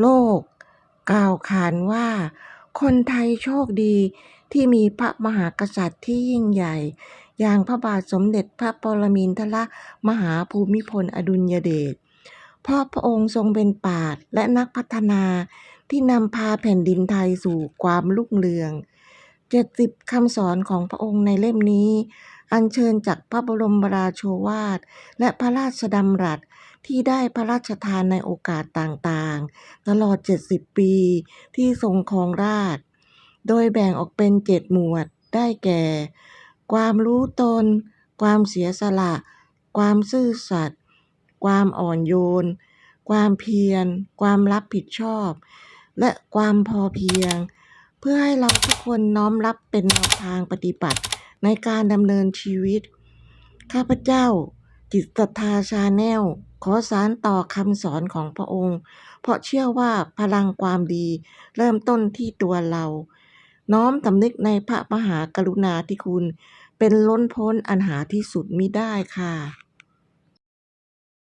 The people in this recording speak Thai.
โลก กล่าวขานว่า คนไทยโชคดีที่มีพระมหากษัตริย์ที่ยิ่งใหญ่ อย่างพระบาทสมเด็จพระปรมินทรมหาภูมิพลอดุลยเดชเพราะพระองค์ทรงเป็นปราชญ์และนักพัฒนาที่นำพาแผ่นดินไทยสู่ความรุ่งเรือง 70 คำสอนของพระองค์ในเล่มนี้ อัญเชิญจากพระบรมราโชวาท และพระราชดำรัส ที่ได้พระราชทานในโอกาสต่างๆ ตลอด 70 ปีที่ทรงครองราช โดยแบ่งออกเป็น7หมวดได้แก่ ความรู้ตน ความเสียสละ ความซื่อสัตย์ความอ่อนโยน ความเพียร ความรับผิดชอบ และความพอเพียง เพื่อให้เราทุกคนน้อมรับเป็นแนวทางปฏิบัติในการดำเนินชีวิต ข้าพเจ้า จิตศรัทธาชาแนล อสารต่อคำสอนของพระองค์ เพราะเชื่อว่าพลังความดีเริ่มต้นที่ตัวเรา น้อมสำนึกในพระมหากรุณาธิคุณ เป็นล้นพ้นอันหาที่สุดมิได้ค่ะ